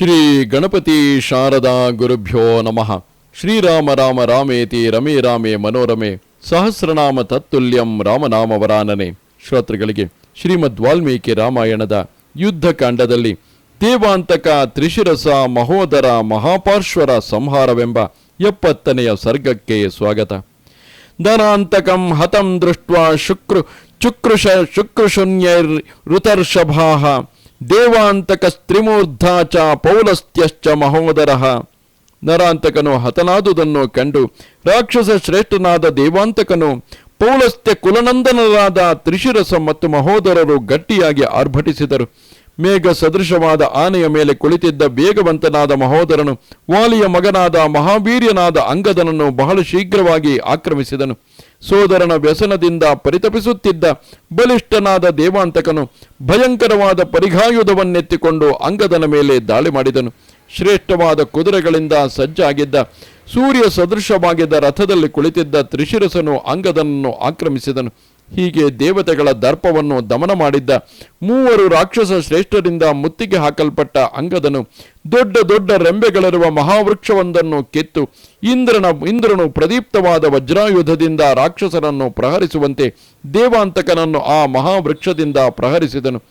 ಶ್ರೀ ಗಣಪತಿ ಶಾರದಾ ಗುರುಭ್ಯೋ ನಮಃ. ಶ್ರೀರಾಮ ರಾಮ ರಾಮೇತಿ ರಮೇ ರಾಮೇ ಮನೋರಮೆ. ಸಹಸ್ರನಾಮ ತತ್ತುಲ್ಯಂ ರಾಮನಾಮವರಾನನೆ. ಶ್ರೋತೃಗಳಿಗೆ ಶ್ರೀಮದ್ ವಾಲ್ಮೀಕಿ ರಾಮಾಯಣದ ಯುದ್ಧಕಾಂಡದಲ್ಲಿ ದೇವಾಂತಕ ತ್ರಿಶಿರಸ ಮಹೋದರ ಮಹಾಪಾರ್ಶ್ವರ ಸಂಹಾರವೆಂಬ ಎಪ್ಪತ್ತನೆಯ ಸರ್ಗಕ್ಕೆ ಸ್ವಾಗತ. ಧನಾಂತಕಂ ಹತಂ ದೃಷ್ಟ್ವಾ ಶುಕ್ರು ಚುಕ್ರುಷ ಶುಕ್ರಶೂನ್ಯೈರ್ ಋತರ್ಷಭಾಃ ದೇವಾಂತಕಸ್ತ್ರಿಮೂರ್ಧಾ ಚ ಪೌಲಸ್ತ್ಯಶ್ಚ ಮಹೋದರಃ. ನರಾಂತಕನು ಹತನಾದುದನ್ನು ಕಂಡು ರಾಕ್ಷಸ ಶ್ರೇಷ್ಠನಾದ ದೇವಾಂತಕನು ಪೌಲಸ್ತ್ಯ ಕುಲನಂದನರಾದ ತ್ರಿಶಿರಸ ಮತ್ತು ಮಹೋದರರು ಗಟ್ಟಿಯಾಗಿ ಆರ್ಭಟಿಸಿದರು. ಮೇಘ ಸದೃಶವಾದ ಆನೆಯ ಮೇಲೆ ಕುಳಿತಿದ್ದ ವೇಗವಂತನಾದ ಮಹೋದರನು ವಾಲಿಯ ಮಗನಾದ ಮಹಾವೀರ್ಯನಾದ ಅಂಗದನನ್ನು ಬಹಳ ಶೀಘ್ರವಾಗಿ ಆಕ್ರಮಿಸಿದನು. ಸೋದರನ ವ್ಯಸನದಿಂದ ಪರಿತಪಿಸುತ್ತಿದ್ದ ಬಲಿಷ್ಠನಾದ ದೇವಾಂತಕನು ಭಯಂಕರವಾದ ಪರಿಘಾಯುಧವನ್ನೆತ್ತಿಕೊಂಡು ಅಂಗದನ ಮೇಲೆ ದಾಳಿ ಮಾಡಿದನು. ಶ್ರೇಷ್ಠವಾದ ಕುದುರೆಗಳಿಂದ ಸಜ್ಜಾಗಿದ್ದ, ಸೂರ್ಯ ಸದೃಶವಾಗಿದ್ದ ರಥದಲ್ಲಿ ಕುಳಿತಿದ್ದ ತ್ರಿಶಿರಸನು ಅಂಗದನನ್ನು ಆಕ್ರಮಿಸಿದನು. ಹೀಗೆ ದೇವತೆಗಳ ದರ್ಪವನ್ನು ದಮನ ಮಾಡಿದ್ದ ಮೂವರು ರಾಕ್ಷಸ ಶ್ರೇಷ್ಠರಿಂದ ಮುತ್ತಿಗೆ ಹಾಕಲ್ಪಟ್ಟ ಅಂಗದನು ದೊಡ್ಡ ದೊಡ್ಡ ರೆಂಬೆಗಳಿರುವ ಮಹಾವೃಕ್ಷವೊಂದನ್ನು ಕೆತ್ತು ಇಂದ್ರನ ಇಂದ್ರನು ಪ್ರದೀಪ್ತವಾದ ವಜ್ರಾಯುಧದಿಂದ ರಾಕ್ಷಸರನ್ನು ಪ್ರಹರಿಸುವಂತೆ ದೇವಾಂತಕನನ್ನು ಆ ಮಹಾವೃಕ್ಷದಿಂದ ಪ್ರಹರಿಸಿದನು.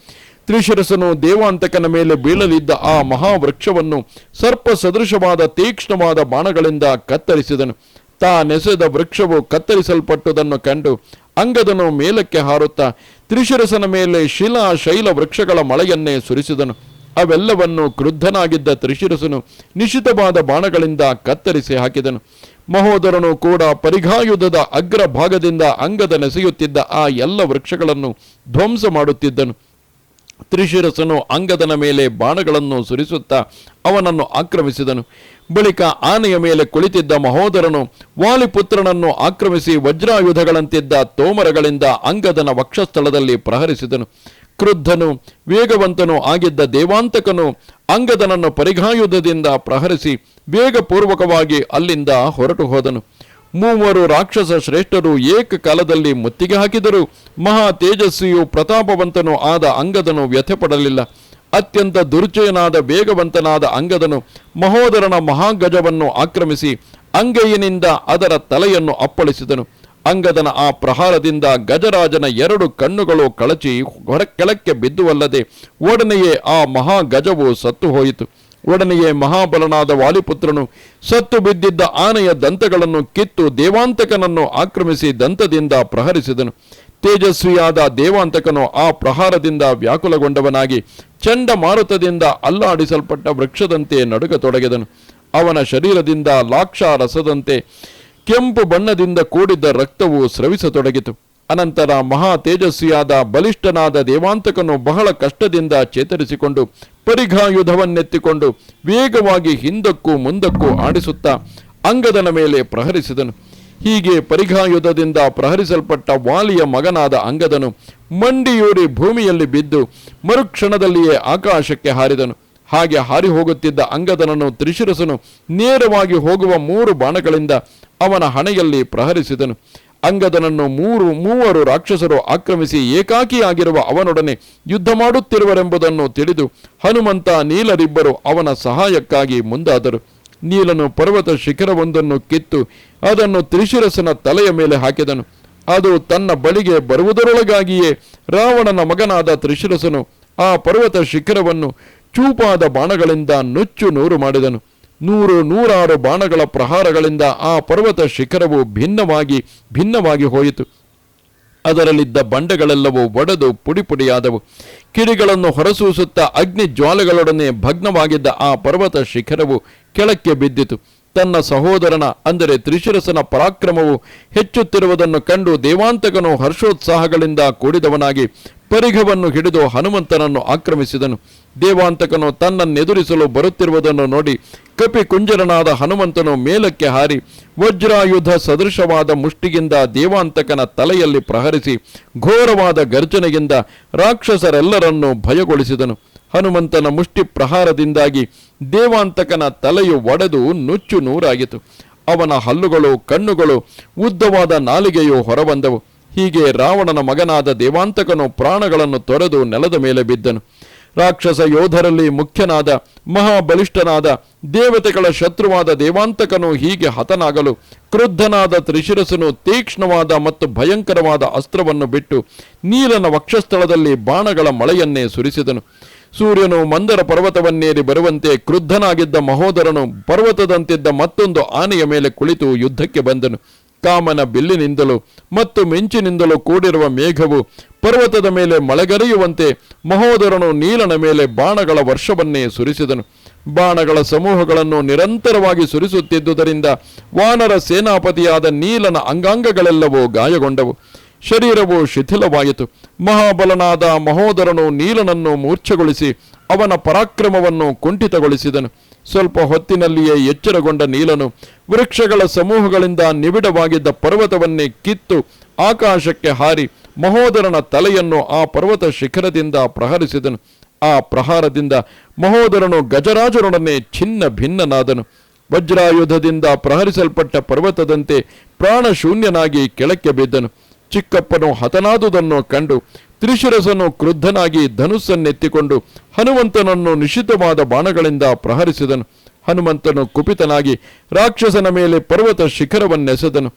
ತ್ರಿಶಿರಸನು ದೇವಾಂತಕನ ಮೇಲೆ ಬೀಳಲಿದ್ದ ಆ ಮಹಾವೃಕ್ಷವನ್ನು ಸರ್ಪ ಸದೃಶವಾದ ತೀಕ್ಷ್ಣವಾದ ಬಾಣಗಳಿಂದ ಕತ್ತರಿಸಿದನು. ತಾನೆಸೆದ ವೃಕ್ಷವು ಕತ್ತರಿಸಲ್ಪಟ್ಟುದನ್ನು ಕಂಡು ಅಂಗದನು ಮೇಲಕ್ಕೆ ಹಾರುತ್ತಾ ತ್ರಿಶಿರಸನ ಮೇಲೆ ಶಿಲಾ ಶೈಲ ವೃಕ್ಷಗಳ ಮಳೆಯನ್ನೇ ಸುರಿಸಿದನು. ಅವೆಲ್ಲವನ್ನು ಕ್ರುದ್ಧನಾಗಿದ್ದ ತ್ರಿಶಿರಸನು ನಿಶಿತವಾದ ಬಾಣಗಳಿಂದ ಕತ್ತರಿಸಿ ಹಾಕಿದನು. ಮಹೋದರನು ಕೂಡ ಪರಿಘಾಯುಧದ ಅಗ್ರ ಭಾಗದಿಂದ ಅಂಗದ ನೆಸೆಯುತ್ತಿದ್ದ ಆ ಎಲ್ಲ ವೃಕ್ಷಗಳನ್ನು ಧ್ವಂಸ ಮಾಡುತ್ತಿದ್ದನು. ತ್ರಿಶಿರಸನು ಅಂಗದನ ಮೇಲೆ ಬಾಣಗಳನ್ನು ಸುರಿಸುತ್ತಾ ಅವನನ್ನು ಆಕ್ರಮಿಸಿದನು. ಬಳಿಕ ಆನೆಯ ಮೇಲೆ ಕುಳಿತಿದ್ದ ಮಹೋದರನು ವಾಲಿಪುತ್ರನನ್ನು ಆಕ್ರಮಿಸಿ ವಜ್ರಾಯುಧಗಳಂತಿದ್ದ ತೋಮರಗಳಿಂದ ಅಂಗದನ ವಕ್ಷಸ್ಥಳದಲ್ಲಿ ಪ್ರಹರಿಸಿದನು. ಕ್ರುದ್ಧನು, ವೇಗವಂತನು ಆಗಿದ್ದ ದೇವಾಂತಕನು ಅಂಗದನನ್ನು ಪರಿಘಾಯುಧದಿಂದ ಪ್ರಹರಿಸಿ ವೇಗಪೂರ್ವಕವಾಗಿ ಅಲ್ಲಿಂದ ಹೊರಟು ಹೋದನು ಮೂವರು ರಾಕ್ಷಸ ಶ್ರೇಷ್ಠರು ಏಕಕಾಲದಲ್ಲಿ ಮುತ್ತಿಗೆ ಹಾಕಿದರು. ಮಹಾ ತೇಜಸ್ವಿಯು ಪ್ರತಾಪವಂತನು ಆದ ಅಂಗದನು ವ್ಯಥೆಪಡಲಿಲ್ಲ. ಅತ್ಯಂತ ದುರ್ಜಯನಾದ ವೇಗವಂತನಾದ ಅಂಗದನು ಮಹೋದರನ ಮಹಾಗಜವನ್ನು ಆಕ್ರಮಿಸಿ ಅಂಗೈಯಿನಿಂದ ಅದರ ತಲೆಯನ್ನು ಅಪ್ಪಳಿಸಿದನು. ಅಂಗದನ ಆ ಪ್ರಹಾರದಿಂದ ಗಜರಾಜನ ಎರಡು ಕಣ್ಣುಗಳು ಕಳಚಿ ಹೊರ ಕೆಳಕ್ಕೆ ಬಿದ್ದುವಲ್ಲದೆ ಒಡನೆಯೇ ಆ ಮಹಾಗಜವು ಸತ್ತು ಹೋಯಿತು. ಒಡನೆಯೇ ಮಹಾಬಲನಾದ ವಾಲಿಪುತ್ರನು ಸತ್ತು ಬಿದ್ದಿದ್ದ ಆನೆಯ ದಂತಗಳನ್ನು ಕಿತ್ತು ದೇವಾಂತಕನನ್ನು ಆಕ್ರಮಿಸಿ ದಂತದಿಂದ ಪ್ರಹರಿಸಿದನು. ತೇಜಸ್ವಿಯಾದ ದೇವಾಂತಕನು ಆ ಪ್ರಹಾರದಿಂದ ವ್ಯಾಕುಲಗೊಂಡವನಾಗಿ ಚಂಡಮಾರುತದಿಂದ ಅಲ್ಲಾಡಿಸಲ್ಪಟ್ಟ ವೃಕ್ಷದಂತೆ ನಡುಗತೊಡಗಿದನು. ಅವನ ಶರೀರದಿಂದ ಲಾಕ್ಷಾರಸದಂತೆ ಕೆಂಪು ಬಣ್ಣದಿಂದ ಕೂಡಿದ್ದ ರಕ್ತವು ಸ್ರವಿಸತೊಡಗಿತು. ಅನಂತರ ಮಹಾ ತೇಜಸ್ವಿಯಾದ ಬಲಿಷ್ಠನಾದ ದೇವಾಂತಕನು ಬಹಳ ಕಷ್ಟದಿಂದ ಚೇತರಿಸಿಕೊಂಡು ಪರಿಘಾಯುಧವನ್ನೆತ್ತಿಕೊಂಡು ವೇಗವಾಗಿ ಹಿಂದಕ್ಕೂ ಮುಂದಕ್ಕೂ ಆಡಿಸುತ್ತಾ ಅಂಗದನ ಮೇಲೆ ಪ್ರಹರಿಸಿದನು. ಹೀಗೆ ಪರಿಘಾಯುಧದಿಂದ ಪ್ರಹರಿಸಲ್ಪಟ್ಟ ವಾಲಿಯ ಮಗನಾದ ಅಂಗದನು ಮಂಡಿಯೂರಿ ಭೂಮಿಯಲ್ಲಿ ಬಿದ್ದು ಮರುಕ್ಷಣದಲ್ಲಿಯೇ ಆಕಾಶಕ್ಕೆ ಹಾರಿದನು. ಹಾಗೆ ಹಾರಿ ಹೋಗುತ್ತಿದ್ದ ಅಂಗದನನ್ನು ತ್ರಿಶಿರಸನು ನೇರವಾಗಿ ಹೋಗುವ ಮೂರು ಬಾಣಗಳಿಂದ ಅವನ ಹಣೆಯಲ್ಲಿ ಪ್ರಹರಿಸಿದನು. ಅಂಗದನನ್ನು ಮೂರು, ಮೂವರು ರಾಕ್ಷಸರು ಆಕ್ರಮಿಸಿ ಏಕಾಕಿಯಾಗಿರುವ ಅವನೊಡನೆ ಯುದ್ಧ ಮಾಡುತ್ತಿರುವರೆಂಬುದನ್ನು ತಿಳಿದು ಹನುಮಂತ ನೀಲರಿಬ್ಬರು ಅವನ ಸಹಾಯಕ್ಕಾಗಿ ಮುಂದಾದರು. ನೀಲನು ಪರ್ವತ ಶಿಖರವೊಂದನ್ನು ಕಿತ್ತು ಅದನ್ನು ತ್ರಿಶಿರಸನ ತಲೆಯ ಮೇಲೆ ಹಾಕಿದನು. ಅದು ತನ್ನ ಬಳಿಗೆ ಬರುವುದರೊಳಗಾಗಿಯೇ ರಾವಣನ ಮಗನಾದ ತ್ರಿಶಿರಸನು ಆ ಪರ್ವತ ಶಿಖರವನ್ನು ಚೂಪಾದ ಬಾಣಗಳಿಂದ ನುಚ್ಚು ನೂರು ಮಾಡಿದನು. ನೂರು ನೂರಾರು ಬಾಣಗಳ ಪ್ರಹಾರಗಳಿಂದ ಆ ಪರ್ವತ ಶಿಖರವು ಭಿನ್ನವಾಗಿ ಭಿನ್ನವಾಗಿ ಹೋಯಿತು. ಅದರಲ್ಲಿದ್ದ ಬಂಡೆಗಳೆಲ್ಲವೂ ಒಡೆದು ಪುಡಿಪುಡಿಯಾದವು. ಕಿಡಿಗಳನ್ನು ಹೊರಸೂಸುತ್ತಾ ಅಗ್ನಿ ಜ್ವಾಲೆಗಳೊಡನೆ ಭಗ್ನವಾಗಿದ್ದ ಆ ಪರ್ವತ ಶಿಖರವು ಕೆಳಕ್ಕೆ ಬಿದ್ದಿತು. ತನ್ನ ಸಹೋದರನ, ಅಂದರೆ ತ್ರಿಶಿರಸನ ಪರಾಕ್ರಮವು ಹೆಚ್ಚುತ್ತಿರುವುದನ್ನು ಕಂಡು ದೇವಾಂತಕನು ಹರ್ಷೋತ್ಸಾಹಗಳಿಂದ ಕೂಡಿದವನಾಗಿ ಪರಿಘವನ್ನು ಹಿಡಿದು ಹನುಮಂತನನ್ನು ಆಕ್ರಮಿಸಿದನು. ದೇವಾಂತಕನು ತನ್ನನ್ನೆದುರಿಸಲು ಬರುತ್ತಿರುವುದನ್ನು ನೋಡಿ ಕಪಿ ಕುಂಜರನಾದ ಹನುಮಂತನು ಮೇಲಕ್ಕೆ ಹಾರಿ ವಜ್ರಾಯುಧ ಸದೃಶವಾದ ಮುಷ್ಟಿಗಿಂದ ದೇವಾಂತಕನ ತಲೆಯಲ್ಲಿ ಪ್ರಹರಿಸಿ ಘೋರವಾದ ಗರ್ಜನೆಯಿಂದ ರಾಕ್ಷಸರೆಲ್ಲರನ್ನೂ ಭಯಗೊಳಿಸಿದನು. ಹನುಮಂತನ ಮುಷ್ಟಿ ಪ್ರಹಾರದಿಂದಾಗಿ ದೇವಾಂತಕನ ತಲೆಯು ಒಡೆದು ನುಚ್ಚು ನೂರಾಗಿತು ಅವನ ಹಲ್ಲುಗಳು, ಕಣ್ಣುಗಳು, ಉದ್ದವಾದ ನಾಲಿಗೆಯು ಹೊರಬಂದವು. ಹೀಗೆ ರಾವಣನ ಮಗನಾದ ದೇವಾಂತಕನು ಪ್ರಾಣಗಳನ್ನು ತೊರೆದು ನೆಲದ ಮೇಲೆ ಬಿದ್ದನು. ರಾಕ್ಷಸ ಯೋಧರಲ್ಲಿ ಮುಖ್ಯನಾದ ಮಹಾಬಲಿಷ್ಠನಾದ ದೇವತೆಗಳ ಶತ್ರುವಾದ ದೇವಾಂತಕನು ಹೀಗೆ ಹತನಾಗಲು ಕ್ರುದ್ಧನಾದ ತ್ರಿಶಿರಸನು ತೀಕ್ಷ್ಣವಾದ ಮತ್ತು ಭಯಂಕರವಾದ ಅಸ್ತ್ರವನ್ನು ಬಿಟ್ಟು ನೀಲನ ವಕ್ಷಸ್ಥಳದಲ್ಲಿ ಬಾಣಗಳ ಮಳೆಯನ್ನೇ ಸುರಿಸಿದನು. ಸೂರ್ಯನು ಮಂದರ ಪರ್ವತವನ್ನೇರಿ ಬರುವಂತೆ ಕ್ರುದ್ಧನಾಗಿದ್ದ ಮಹೋದರನು ಪರ್ವತದಂತಿದ್ದ ಮತ್ತೊಂದು ಆನೆಯ ಮೇಲೆ ಕುಳಿತು ಯುದ್ಧಕ್ಕೆ ಬಂದನು. ಕಾಮನ ಬಿಲ್ಲಿನಿಂದಲೂ ಮತ್ತು ಮಿಂಚಿನಿಂದಲೂ ಕೂಡಿರುವ ಮೇಘವು ಪರ್ವತದ ಮೇಲೆ ಮಳೆಗರೆಯುವಂತೆ ಮಹೋದರನು ನೀಲನ ಮೇಲೆ ಬಾಣಗಳ ವರ್ಷವನ್ನೇ ಸುರಿಸಿದನು. ಬಾಣಗಳ ಸಮೂಹಗಳನ್ನು ನಿರಂತರವಾಗಿ ಸುರಿಸುತ್ತಿದ್ದುದರಿಂದ ವಾನರ ಸೇನಾಪತಿಯಾದ ನೀಲನ ಅಂಗಾಂಗಗಳೆಲ್ಲವೂ ಗಾಯಗೊಂಡವು. ಶರೀರವು ಶಿಥಿಲವಾಯಿತು. ಮಹಾಬಲನಾದ ಮಹೋದರನು ನೀಲನನ್ನು ಮೂರ್ಛೆಗೊಳಿಸಿ ಅವನ ಪರಾಕ್ರಮವನ್ನು ಕುಂಠಿತಗೊಳಿಸಿದನು. ಸ್ವಲ್ಪ ಹೊತ್ತಿನಲ್ಲಿಯೇ ಎಚ್ಚರಗೊಂಡ ನೀಲನು ವೃಕ್ಷಗಳ ಸಮೂಹಗಳಿಂದ ನಿಬಿಡವಾಗಿದ್ದ ಪರ್ವತವನ್ನೇ ಕಿತ್ತು ಆಕಾಶಕ್ಕೆ ಹಾರಿ ಮಹೋದರನ ತಲೆಯನ್ನು ಆ ಪರ್ವತ ಶಿಖರದಿಂದ ಪ್ರಹರಿಸಿದನು. ಆ ಪ್ರಹಾರದಿಂದ ಮಹೋದರನು ಗಜರಾಜರೊಡನೆ ಛಿನ್ನ ಭಿನ್ನನಾದನು. ವಜ್ರಾಯುಧದಿಂದ ಪ್ರಹರಿಸಲ್ಪಟ್ಟ ಪರ್ವತದಂತೆ ಪ್ರಾಣಶೂನ್ಯನಾಗಿ ಕೆಳಕ್ಕೆ ಬಿದ್ದನು. ಚಿಕ್ಕಪ್ಪನು ಹತನಾದುದನ್ನು ಕಂಡು ತ್ರಿಶಿರಸನು ಕ್ರುದ್ಧನಾಗಿ ಧನುಸ್ಸನ್ನೆತ್ತಿಕೊಂಡು ಹನುಮಂತನನ್ನು ನಿಶ್ಚಿತವಾದ ಬಾಣಗಳಿಂದ ಪ್ರಹರಿಸಿದನು. ಹನುಮಂತನು ಕುಪಿತನಾಗಿ ರಾಕ್ಷಸನ ಮೇಲೆ ಪರ್ವತ ಶಿಖರವನ್ನೆಸೆದನು.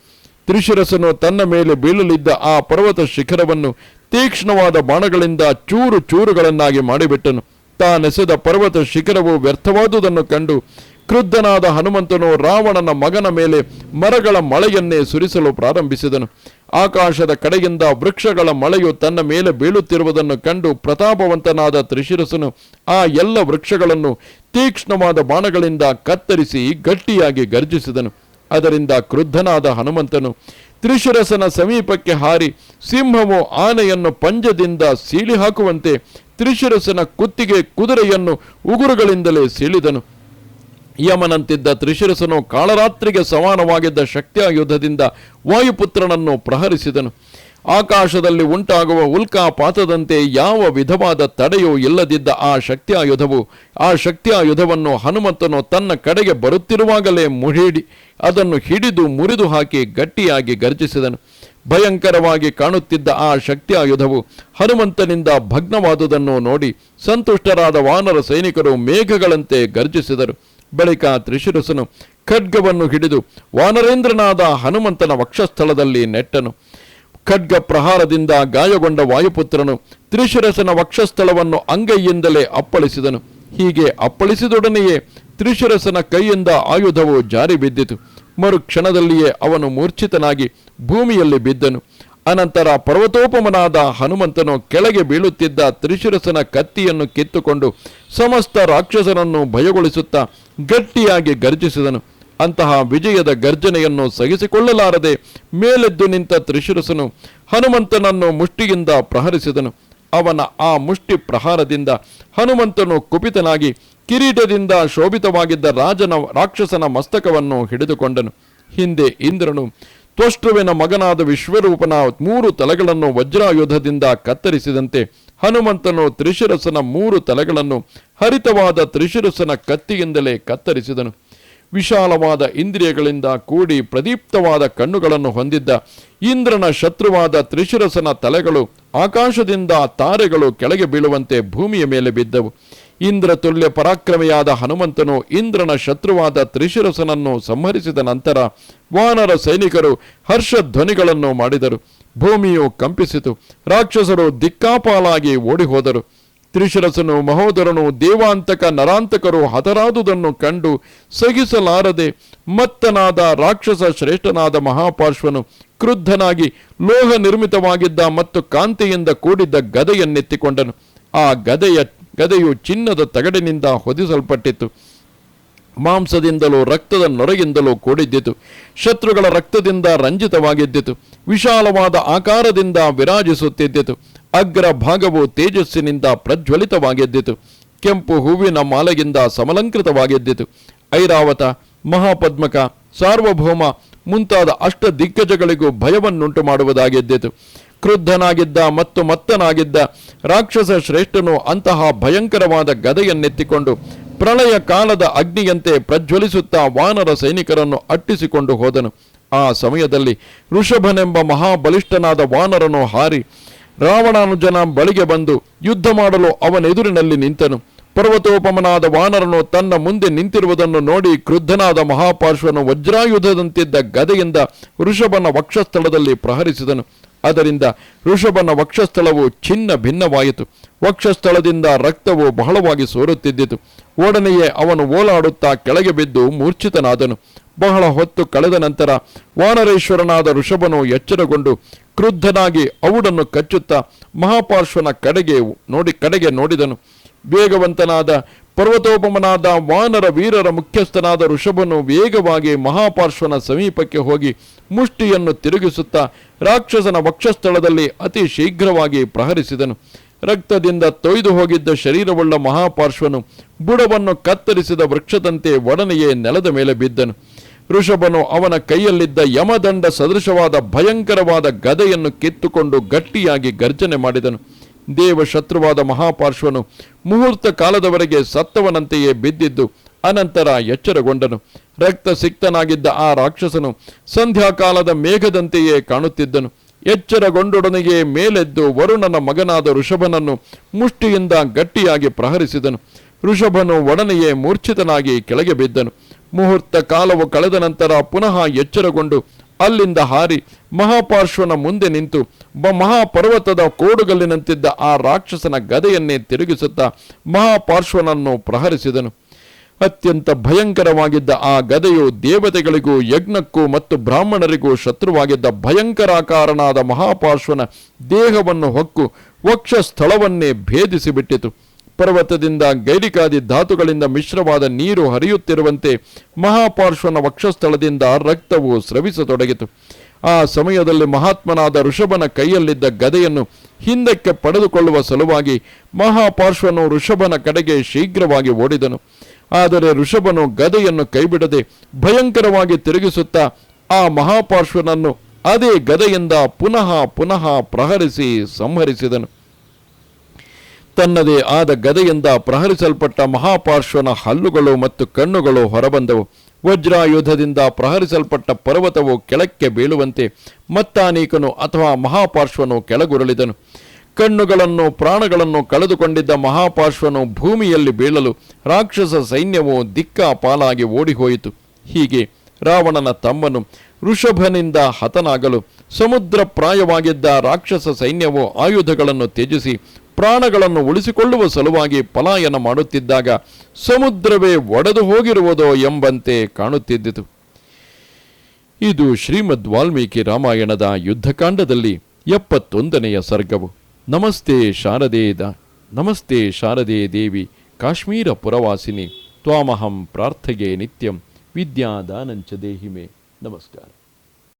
ತ್ರಿಶಿರಸನು ತನ್ನ ಮೇಲೆ ಬೀಳಲಿದ್ದ ಆ ಪರ್ವತ ಶಿಖರವನ್ನು ತೀಕ್ಷ್ಣವಾದ ಬಾಣಗಳಿಂದ ಚೂರು ಚೂರುಗಳನ್ನಾಗಿ ಮಾಡಿಬಿಟ್ಟನು. ತಾನೆಸೆದ ಪರ್ವತ ಶಿಖರವು ವ್ಯರ್ಥವಾದುದನ್ನು ಕಂಡು ಕ್ರುದ್ಧನಾದ ಹನುಮಂತನು ರಾವಣನ ಮಗನ ಮೇಲೆ ಮರಗಳ ಮಳೆಯನ್ನೇ ಸುರಿಸಲು ಪ್ರಾರಂಭಿಸಿದನು. ಆಕಾಶದ ಕಡೆಯಿಂದ ವೃಕ್ಷಗಳ ಮಳೆಯು ತನ್ನ ಮೇಲೆ ಬೀಳುತ್ತಿರುವುದನ್ನು ಕಂಡು ಪ್ರತಾಪವಂತನಾದ ತ್ರಿಶಿರಸನು ಆ ಎಲ್ಲ ವೃಕ್ಷಗಳನ್ನು ತೀಕ್ಷ್ಣವಾದ ಬಾಣಗಳಿಂದ ಕತ್ತರಿಸಿ ಗಟ್ಟಿಯಾಗಿ ಗರ್ಜಿಸಿದನು. ಅದರಿಂದ ಕ್ರುದ್ಧನಾದ ಹನುಮಂತನು ತ್ರಿಶಿರಸನ ಸಮೀಪಕ್ಕೆ ಹಾರಿ ಸಿಂಹವು ಆನೆಯನ್ನು ಪಂಜದಿಂದ ಸೀಳಿ ಹಾಕುವಂತೆ ತ್ರಿಶಿರಸನ ಕುತ್ತಿಗೆ ಕುದುರೆಯನ್ನು ಉಗುರುಗಳಿಂದಲೇ ಸೀಳಿದನು. ಯಮನಂತಿದ್ದ ತ್ರಿಶಿರಸನು ಕಾಳರಾತ್ರಿಗೆ ಸಮಾನವಾಗಿದ್ದ ಶಕ್ತಿಯ ಯುದ್ಧದಿಂದ ವಾಯುಪುತ್ರನನ್ನು ಪ್ರಹರಿಸಿದನು. ಆಕಾಶದಲ್ಲಿ ಉಂಟಾಗುವ ಉಲ್ಕಾಪಾತದಂತೆ ಯಾವ ವಿಧವಾದ ತಡೆಯೂ ಇಲ್ಲದಿದ್ದ ಆ ಶಕ್ತಿಯಾಯುಧವು, ಆ ಶಕ್ತಿಯ ಯುಧವನ್ನು ಹನುಮಂತನು ತನ್ನ ಕಡೆಗೆ ಬರುತ್ತಿರುವಾಗಲೇ ಮುಹಿಡಿ, ಅದನ್ನು ಹಿಡಿದು ಮುರಿದು ಹಾಕಿ ಗಟ್ಟಿಯಾಗಿ ಗರ್ಜಿಸಿದನು. ಭಯಂಕರವಾಗಿ ಕಾಣುತ್ತಿದ್ದ ಆ ಶಕ್ತಿಯಾಯುಧವು ಹನುಮಂತನಿಂದ ಭಗ್ನವಾದುದನ್ನು ನೋಡಿ ಸಂತುಷ್ಟರಾದ ವಾನರ ಸೈನಿಕರು ಮೇಘಗಳಂತೆ ಗರ್ಜಿಸಿದರು. ಬಳಿಕ ತ್ರಿಶಿರಸನು ಖಡ್ಗವನ್ನು ಹಿಡಿದು ವಾನರೇಂದ್ರನಾದ ಹನುಮಂತನ ವಕ್ಷಸ್ಥಳದಲ್ಲಿ ನೆಟ್ಟನು. ಖಡ್ಗ ಪ್ರಹಾರದಿಂದ ಗಾಯಗೊಂಡ ವಾಯುಪುತ್ರನು ತ್ರಿಶಿರಸನ ವಕ್ಷಸ್ಥಳವನ್ನು ಅಂಗೈಯಿಂದಲೇ ಅಪ್ಪಳಿಸಿದನು. ಹೀಗೆ ಅಪ್ಪಳಿಸಿದೊಡನೆಯೇ ತ್ರಿಶಿರಸನ ಕೈಯಿಂದ ಆಯುಧವು ಜಾರಿ ಬಿದ್ದಿತು ಮರುಕ್ಷಣದಲ್ಲಿಯೇ ಅವನು ಮೂರ್ಛಿತನಾಗಿ ಭೂಮಿಯಲ್ಲಿ ಬಿದ್ದನು. ಅನಂತರ ಪರ್ವತೋಪಮನಾದ ಹನುಮಂತನು ಕೆಳಗೆ ಬೀಳುತ್ತಿದ್ದ ತ್ರಿಶಿರಸನ ಕತ್ತಿಯನ್ನು ಕಿತ್ತುಕೊಂಡು ಸಮಸ್ತ ರಾಕ್ಷಸರನ್ನು ಭಯಗೊಳಿಸುತ್ತಾ ಗಟ್ಟಿಯಾಗಿ ಗರ್ಜಿಸಿದನು. ಅಂತಹ ವಿಜಯದ ಗರ್ಜನೆಯನ್ನು ಸಹಿಸಿಕೊಳ್ಳಲಾರದೆ ಮೇಲೆದ್ದು ನಿಂತ ತ್ರಿಶಿರಸನು ಹನುಮಂತನನ್ನು ಮುಷ್ಟಿಯಿಂದ ಪ್ರಹರಿಸಿದನು. ಅವನ ಆ ಮುಷ್ಟಿ ಪ್ರಹಾರದಿಂದ ಹನುಮಂತನು ಕುಪಿತನಾಗಿ ಕಿರೀಟದಿಂದ ಶೋಭಿತವಾಗಿದ್ದ ರಾಜನ ರಾಕ್ಷಸನ ಮಸ್ತಕವನ್ನು ಹಿಡಿದುಕೊಂಡನು. ಹಿಂದೆ ಇಂದ್ರನು ತ್ವಷ್ಟೃವಿನ ಮಗನಾದ ವಿಶ್ವರೂಪನ ಮೂರು ತಲೆಗಳನ್ನು ವಜ್ರಾಯುಧದಿಂದ ಕತ್ತರಿಸಿದಂತೆ ಹನುಮಂತನು ತ್ರಿಶಿರಸನ ಮೂರು ತಲೆಗಳನ್ನು ಹರಿತವಾದ ತ್ರಿಶಿರಸನ ಕತ್ತಿಯಿಂದಲೇ ಕತ್ತರಿಸಿದನು. ವಿಶಾಲವಾದ ಇಂದ್ರಿಯಗಳಿಂದ ಕೂಡಿ ಪ್ರದೀಪ್ತವಾದ ಕಣ್ಣುಗಳನ್ನು ಹೊಂದಿದ್ದ ಇಂದ್ರನ ಶತ್ರುವಾದ ತ್ರಿಶಿರಸನ ತಲೆಗಳು ಆಕಾಶದಿಂದ ತಾರೆಗಳು ಕೆಳಗೆ ಬೀಳುವಂತೆ ಭೂಮಿಯ ಮೇಲೆ ಬಿದ್ದವು. ಇಂದ್ರ ತುಲ್ಯ ಪರಾಕ್ರಮಿಯಾದ ಹನುಮಂತನು ಇಂದ್ರನ ಶತ್ರುವಾದ ತ್ರಿಶಿರಸನನ್ನು ಸಂಹರಿಸಿದ ನಂತರ ವಾನರ ಸೈನಿಕರು ಹರ್ಷಧ್ವನಿಗಳನ್ನು ಮಾಡಿದರು. ಭೂಮಿಯು ಕಂಪಿಸಿತು. ರಾಕ್ಷಸರು ದಿಕ್ಕಾಪಾಲಾಗಿ ಓಡಿಹೋದರು. ತ್ರಿಶಿರಸನು ಮಹೋದರನು ದೇವಾಂತಕ ನರಾಂತಕರು ಹತರಾದುದನ್ನು ಕಂಡು ಸಹಿಸಲಾರದೆ ಮತ್ತನಾದ ರಾಕ್ಷಸ ಶ್ರೇಷ್ಠನಾದ ಮಹಾಪಾರ್ಶ್ವನು ಕ್ರುದ್ಧನಾಗಿ ಲೋಹ ನಿರ್ಮಿತವಾಗಿದ್ದ ಮತ್ತು ಕಾಂತಿಯಿಂದ ಕೂಡಿದ್ದ ಗದೆಯನ್ನೆತ್ತಿಕೊಂಡನು. ಆ ಗದೆಯ ಗದೆಯು ಚಿನ್ನದ ತಗಡಿನಿಂದ ಹೊದಿಸಲ್ಪಟ್ಟಿತ್ತು. ಮಾಂಸದಿಂದಲೂ ರಕ್ತದ ನೊರೆಯಿಂದಲೂ ಕೂಡಿದ್ದಿತು. ಶತ್ರುಗಳ ರಕ್ತದಿಂದ ರಂಜಿತವಾಗಿದ್ದಿತು. ವಿಶಾಲವಾದ ಆಕಾರದಿಂದ ವಿರಾಜಿಸುತ್ತಿದ್ದಿತು. ಅಗ್ರ ಭಾಗವು ತೇಜಸ್ಸಿನಿಂದ ಪ್ರಜ್ವಲಿತವಾಗಿದ್ದಿತು. ಕೆಂಪು ಹೂವಿನ ಮಾಲೆಯಿಂದ ಸಮಲಂಕೃತವಾಗಿದ್ದಿತು. ಐರಾವತ, ಮಹಾಪದ್ಮಕ, ಸಾರ್ವಭೌಮ ಮುಂತಾದ ಅಷ್ಟ ದಿಗ್ಗಜಗಳಿಗೂ ಭಯವನ್ನುಂಟು ಮಾಡುವುದಾಗಿದ್ದಿತು ಕ್ರುದ್ಧನಾಗಿದ್ದ ಮತ್ತು ಮತ್ತನಾಗಿದ್ದ ರಾಕ್ಷಸ ಶ್ರೇಷ್ಠನು ಅಂತಹ ಭಯಂಕರವಾದ ಗದೆಯನ್ನೆತ್ತಿಕೊಂಡು ಪ್ರಳಯ ಕಾಲದ ಅಗ್ನಿಯಂತೆ ಪ್ರಜ್ವಲಿಸುತ್ತಾ ವಾನರ ಸೈನಿಕರನ್ನು ಅಟ್ಟಿಸಿಕೊಂಡು ಹೋದನು. ಆ ಸಮಯದಲ್ಲಿ ಋಷಭನೆಂಬ ಮಹಾಬಲಿಷ್ಠನಾದ ವಾನರನು ಹಾರಿ ರಾವಣಾನುಜನ ಬಳಿಗೆ ಬಂದು ಯುದ್ಧ ಮಾಡಲು ಅವನೆದುರಿನಲ್ಲಿ ನಿಂತನು. ಪರ್ವತೋಪಮನಾದ ವಾನರನು ತನ್ನ ಮುಂದೆ ನಿಂತಿರುವುದನ್ನು ನೋಡಿ ಕ್ರುದ್ಧನಾದ ಮಹಾಪಾರ್ಶ್ವನು ವಜ್ರಾಯುಧದಂತಿದ್ದ ಗದೆಯಿಂದ ಋಷಭನ ವಕ್ಷಸ್ಥಳದಲ್ಲಿ ಪ್ರಹರಿಸಿದನು. ಅದರಿಂದ ಋಷಭನ ವಕ್ಷಸ್ಥಳವು ಚಿನ್ನ ಭಿನ್ನವಾಯಿತು. ವಕ್ಷಸ್ಥಳದಿಂದ ರಕ್ತವು ಬಹಳವಾಗಿ ಸೋರುತ್ತಿದ್ದಿತು. ಒಡನೆಯೇ ಅವನು ಓಲಾಡುತ್ತಾ ಕೆಳಗೆ ಬಿದ್ದು ಮೂರ್ಛಿತನಾದನು. ಬಹಳ ಹೊತ್ತು ಕಳೆದ ನಂತರ ವಾನರೇಶ್ವರನಾದ ಋಷಭನು ಎಚ್ಚರಗೊಂಡು ಕ್ರುದ್ಧನಾಗಿ ಅವುಡನ್ನು ಕಚ್ಚುತ್ತಾ ಮಹಾಪಾರ್ಶ್ವನ ಕಡೆಗೆ ನೋಡಿ, ಕಡೆಗೆ ನೋಡಿದನು. ವೇಗವಂತನಾದ ಪರ್ವತೋಪಮನಾದ ವಾನರ ವೀರರ ಮುಖ್ಯಸ್ಥನಾದ ಋಷಭನು ವೇಗವಾಗಿ ಮಹಾಪಾರ್ಶ್ವನ ಸಮೀಪಕ್ಕೆ ಹೋಗಿ ಮುಷ್ಟಿಯನ್ನು ತಿರುಗಿಸುತ್ತಾ ರಾಕ್ಷಸನ ವಕ್ಷಸ್ಥಳದಲ್ಲಿ ಅತಿ ಶೀಘ್ರವಾಗಿ ಪ್ರಹರಿಸಿದನು. ರಕ್ತದಿಂದ ತೊಯ್ದು ಹೋಗಿದ್ದ ಶರೀರವುಳ್ಳ ಮಹಾಪಾರ್ಶ್ವನು ಬುಡವನ್ನು ಕತ್ತರಿಸಿದ ವೃಕ್ಷದಂತೆ ಒಡನೆಯೇ ನೆಲದ ಮೇಲೆ ಬಿದ್ದನು. ಋಷಭನು ಅವನ ಕೈಯಲ್ಲಿದ್ದ ಯಮದಂಡ ಸದೃಶವಾದ ಭಯಂಕರವಾದ ಗದೆಯನ್ನು ಕಿತ್ತುಕೊಂಡು ಗಟ್ಟಿಯಾಗಿ ಗರ್ಜನೆ ಮಾಡಿದನು. ದೇವ ಶತ್ರುವಾದ ಮಹಾಪಾರ್ಶ್ವನು ಮುಹೂರ್ತ ಕಾಲದವರೆಗೆ ಸತ್ತವನಂತೆಯೇ ಬಿದ್ದಿದ್ದು ಅನಂತರ ಎಚ್ಚರಗೊಂಡನು. ರಕ್ತ ಸಿಕ್ತನಾಗಿದ್ದ ಆ ರಾಕ್ಷಸನು ಸಂಧ್ಯಾಕಾಲದ ಮೇಘದಂತೆಯೇ ಕಾಣುತ್ತಿದ್ದನು. ಎಚ್ಚರಗೊಂಡೊಡನೆಯೇ ಮೇಲೆದ್ದು ವರುಣನ ಮಗನಾದ ಋಷಭನನ್ನು ಮುಷ್ಟಿಯಿಂದ ಗಟ್ಟಿಯಾಗಿ ಪ್ರಹರಿಸಿದನು. ಋಷಭನು ಒಡನೆಯೇ ಮೂರ್ಛಿತನಾಗಿ ಕೆಳಗೆ ಬಿದ್ದನು. ಮುಹೂರ್ತ ಕಾಲವು ಕಳೆದ ನಂತರ ಪುನಃ ಎಚ್ಚರಗೊಂಡು ಅಲ್ಲಿಂದ ಹಾರಿ ಮಹಾಪಾರ್ಶ್ವನ ಮುಂದೆ ನಿಂತು ಬ ಮಹಾಪರ್ವತದ ಕೋಡುಗಲ್ಲಿನಂತಿದ್ದ ಆ ರಾಕ್ಷಸನ ಗದೆಯನ್ನೇ ತಿರುಗಿಸುತ್ತಾ ಮಹಾಪಾರ್ಶ್ವನನ್ನು ಪ್ರಹರಿಸಿದನು. ಅತ್ಯಂತ ಭಯಂಕರವಾಗಿದ್ದ ಆ ಗದೆಯು ದೇವತೆಗಳಿಗೂ, ಯಜ್ಞಕ್ಕೂ ಮತ್ತು ಬ್ರಾಹ್ಮಣರಿಗೂ ಶತ್ರುವಾಗಿದ್ದ ಭಯಂಕರಾಕಾರನಾದ ಮಹಾಪಾರ್ಶ್ವನ ದೇಹವನ್ನು ಹೊಕ್ಕು ವಕ್ಷ ಸ್ಥಳವನ್ನೇ ಭೇದಿಸಿಬಿಟ್ಟಿತು. ಪರ್ವತದಿಂದ ಗೈರಿಕಾದಿ ಧಾತುಗಳಿಂದ ಮಿಶ್ರವಾದ ನೀರು ಹರಿಯುತ್ತಿರುವಂತೆ ಮಹಾಪಾರ್ಶ್ವನ ವಕ್ಷಸ್ಥಳದಿಂದ ರಕ್ತವು ಸ್ರವಿಸತೊಡಗಿತು. ಆ ಸಮಯದಲ್ಲಿ ಮಹಾತ್ಮನಾದ ಋಷಭನ ಕೈಯಲ್ಲಿದ್ದ ಗದೆಯನ್ನು ಹಿಂದಕ್ಕೆ ಪಡೆದುಕೊಳ್ಳುವ ಸಲುವಾಗಿ ಮಹಾಪಾರ್ಶ್ವನು ಋಷಭನ ಕಡೆಗೆ ಶೀಘ್ರವಾಗಿ ಓಡಿದನು. ಆದರೆ ಋಷಭನು ಗದೆಯನ್ನು ಕೈಬಿಡದೆ ಭಯಂಕರವಾಗಿ ತಿರುಗಿಸುತ್ತಾ ಆ ಮಹಾಪಾರ್ಶ್ವನನ್ನು ಅದೇ ಗದೆಯಿಂದ ಪುನಃ ಪುನಃ ಪ್ರಹರಿಸಿ ಸಂಹರಿಸಿದನು. ತನ್ನದೇ ಆದ ಗದೆಯಿಂದ ಪ್ರಹರಿಸಲ್ಪಟ್ಟ ಮಹಾಪಾರ್ಶ್ವನ ಹಲ್ಲುಗಳು ಮತ್ತು ಕಣ್ಣುಗಳು ಹೊರಬಂದವು. ವಜ್ರಾಯುಧದಿಂದ ಪ್ರಹರಿಸಲ್ಪಟ್ಟ ಪರ್ವತವು ಕೆಳಕ್ಕೆ ಬೀಳುವಂತೆ ಮತ್ತಾನೇಕನು ಅಥವಾ ಮಹಾಪಾರ್ಶ್ವನು ಕೆಳಗುರುಳಿದನು. ಕಣ್ಣುಗಳನ್ನು ಪ್ರಾಣಗಳನ್ನು ಕಳೆದುಕೊಂಡಿದ್ದ ಮಹಾಪಾರ್ಶ್ವನು ಭೂಮಿಯಲ್ಲಿ ಬೀಳಲು ರಾಕ್ಷಸ ಸೈನ್ಯವು ದಿಕ್ಕಾಪಾಲಾಗಿ ಓಡಿಹೋಯಿತು. ಹೀಗೆ ರಾವಣನ ತಮ್ಮನು ಋಷಭನಿಂದ ಹತನಾಗಲು ಸಮುದ್ರ ಪ್ರಾಯವಾಗಿದ್ದ ರಾಕ್ಷಸ ಸೈನ್ಯವು ಆಯುಧಗಳನ್ನು ತ್ಯಜಿಸಿ ಪ್ರಾಣಗಳನ್ನು ಉಳಿಸಿಕೊಳ್ಳುವ ಸಲುವಾಗಿ ಪಲಾಯನ ಮಾಡುತ್ತಿದ್ದಾಗ ಸಮುದ್ರವೇ ಒಡೆದು ಹೋಗಿರುವುದೋ ಎಂಬಂತೆ ಕಾಣುತ್ತಿದ್ದಿತು. ಇದು ಶ್ರೀಮದ್ ವಾಲ್ಮೀಕಿ ರಾಮಾಯಣದ ಯುದ್ಧಕಾಂಡದಲ್ಲಿ ಎಪ್ಪತ್ತೊಂದನೆಯ ಸರ್ಗವು. ನಮಸ್ತೆ ಶಾರದೆ ದ, ನಮಸ್ತೆ ಶಾರದೆ ದೇವಿ, ಕಾಶ್ಮೀರ ಪುರವಾಸಿನಿ, ತ್ವಾಮಹಂ ಪ್ರಾರ್ಥಗೆ ನಿತ್ಯಂ, ವಿದ್ಯಾದಾನಂಚ ದೇಹಿಮೆ. ನಮಸ್ಕಾರ.